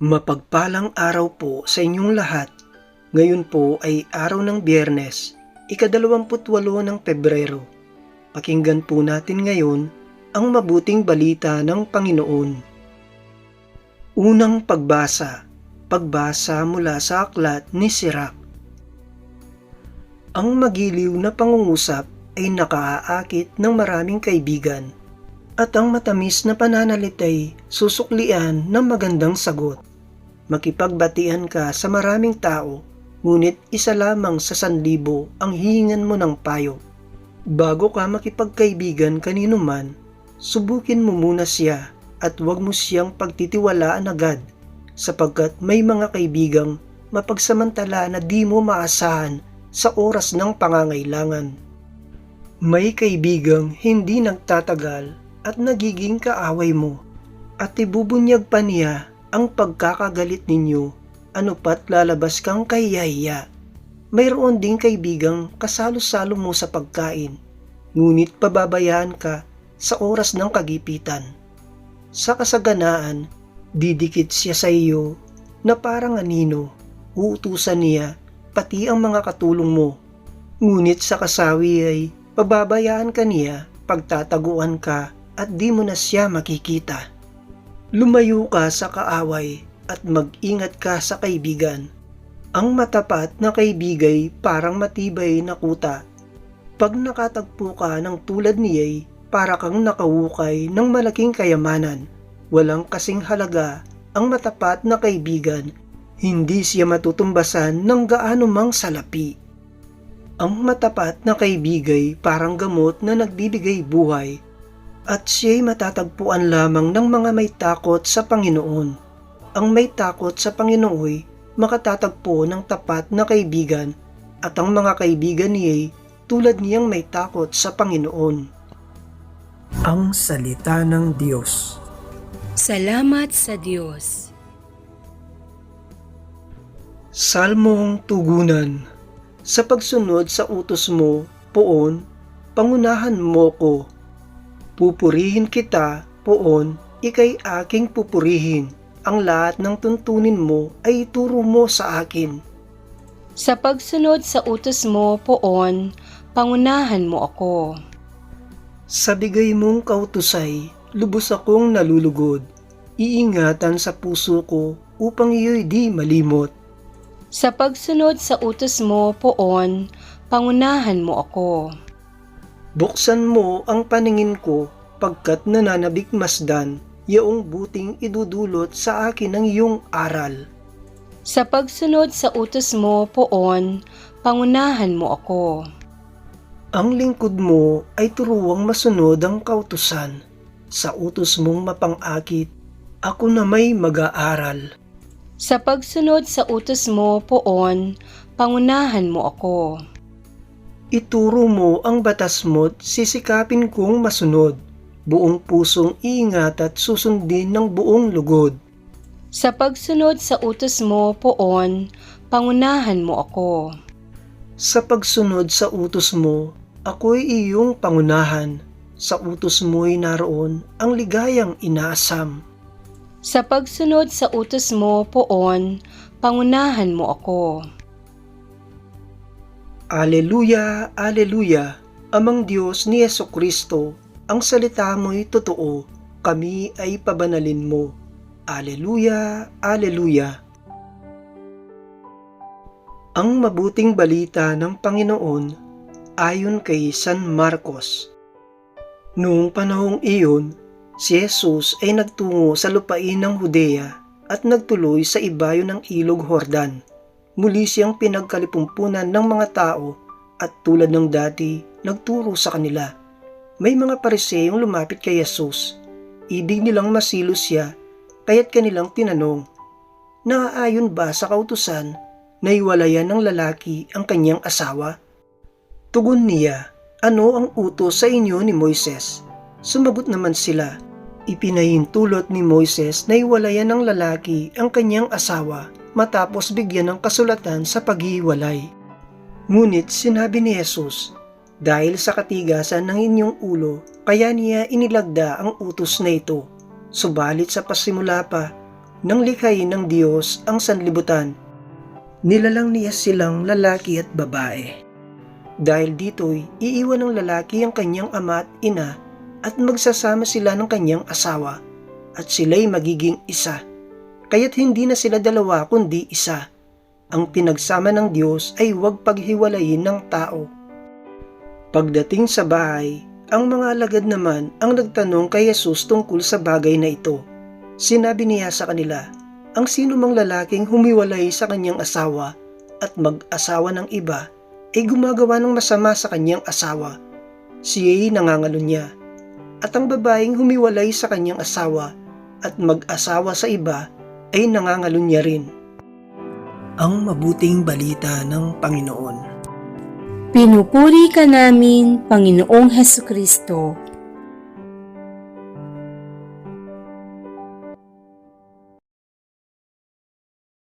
Mapagpalang araw po sa inyong lahat. Ngayon po ay araw ng biyernes, ikadalawamputwalo ng Pebrero. Pakinggan po natin ngayon ang mabuting balita ng Panginoon. Unang pagbasa, pagbasa mula sa aklat ni Sirach. Ang magiliw na pangungusap ay nakaaakit ng maraming kaibigan at ang matamis na pananalitay susuklian ng magandang sagot. Makipagbatian ka sa maraming tao, ngunit isa lamang sa sanlibo ang hihingan mo ng payo. Bago ka makipagkaibigan kanino man, subukin mo muna siya at huwag mo siyang pagtitiwalaan agad sapagkat may mga kaibigang mapagsamantala na di mo maasahan sa oras ng pangangailangan. May kaibigang hindi nagtatagal at nagiging kaaway mo at ibubunyag pa niya ang pagkakagalit ninyo ano pat lalabas kang kahiyahiya. Mayroon ding kaibigang kasalo-salo mo sa pagkain, ngunit pababayaan ka sa oras ng kagipitan. Sa kasaganaan, didikit siya sa iyo na parang anino, uutusan niya pati ang mga katulong mo. Ngunit sa kasawi ay pababayaan ka niya, pagtataguan ka at di mo na siya makikita. Lumayo ka sa kaaway at mag-ingat ka sa kaibigan. Ang matapat na kaibigay parang matibay na kuta. Pag nakatagpo ka ng tulad niya'y para kang nakawukay ng malaking kayamanan. Walang kasing halaga ang matapat na kaibigan. Hindi siya matutumbasan ng gaano mang salapi. Ang matapat na kaibigay parang gamot na nagbibigay buhay at siya'y matatagpuan lamang ng mga may takot sa Panginoon. Ang may takot sa Panginooy makatatagpo ng tapat na kaibigan at ang mga kaibigan niya'y tulad niyang may takot sa Panginoon. Ang Salita ng Diyos Salamat sa Diyos. Salmong Tugunan Sa pagsunod sa utos mo, poon, pangunahan mo ko. Pupurihin kita, poon, ikay aking pupurihin. Ang lahat ng tuntunin mo ay ituro mo sa akin. Sa pagsunod sa utos mo, poon, pangunahan mo ako. Sa bigay mong kautusay, lubos akong nalulugod. Iingatan sa puso ko upang iyo'y di malimot. Sa pagsunod sa utos mo, poon, pangunahan mo ako. Buksan mo ang paningin ko pagkat nananabik masdan, yaong buting idudulot sa akin ng iyong aral. Sa pagsunod sa utos mo, poon, pangunahan mo ako. Ang lingkod mo ay turuwang masunod ang kautusan. Sa utos mong mapangakit, ako na may mag-aaral. Sa pagsunod sa utos mo, poon, pangunahan mo ako. Ituro mo ang batas mo't sisikapin kong masunod. Buong pusong iingat at susundin ng buong lugod. Sa pagsunod sa utos mo, poon, pangunahan mo ako. Sa pagsunod sa utos mo, ako'y iyong pangunahan. Sa utos mo'y naroon ang ligayang inaasam. Sa pagsunod sa utos mo, poon, pangunahan mo ako. Aleluya, Aleluya, Amang Diyos ni Yeso Kristo, ang salita mo'y totoo, kami ay pabanalin mo. Aleluya, Aleluya. Ang mabuting balita ng Panginoon ayon kay San Marcos. Noong panahong iyon, si Jesus ay nagtungo sa lupain ng Hudea at nagtuloy sa ibayo ng ilog Hordan. Muli siyang pinagkalipumpunan ng mga tao at tulad ng dati, nagturo sa kanila. May mga pariseyong lumapit kay Jesus. Ibig nilang masilo siya, kaya't kanilang tinanong, Naaayon ba sa kautusan na iwalayan ng lalaki ang kanyang asawa? Tugon niya, ano ang utos sa inyo ni Moises? Sumagot naman sila, ipinahintulot ni Moises na iwalayan ng lalaki ang kanyang asawa matapos bigyan ng kasulatan sa paghiwalay. Ngunit sinabi ni Jesus, dahil sa katigasan ng inyong ulo, kaya niya inilagda ang utos na ito. Subalit sa pasimula pa, nang likhain ng Diyos ang sanlibutan. Nilalang niya silang lalaki at babae. Dahil dito'y iiwan ng lalaki ang kanyang ama at ina at magsasama sila ng kanyang asawa at sila'y magiging isa. Kaya't hindi na sila dalawa kundi isa. Ang pinagsama ng Diyos ay huwag paghiwalayin ng tao. Pagdating sa bahay, ang mga alagad naman ang nagtanong kay Jesus tungkol sa bagay na ito. Sinabi niya sa kanila, ang sino mang lalaking humiwalay sa kanyang asawa at mag-asawa ng iba ay gumagawa ng masama sa kanyang asawa. Siya'y nangangalo niya. At ang babaeng humiwalay sa kanyang asawa at mag-asawa sa iba ay nangangalo niya rin. Ang mabuting balita ng Panginoon. Pinupuri ka namin, Panginoong Heso Kristo.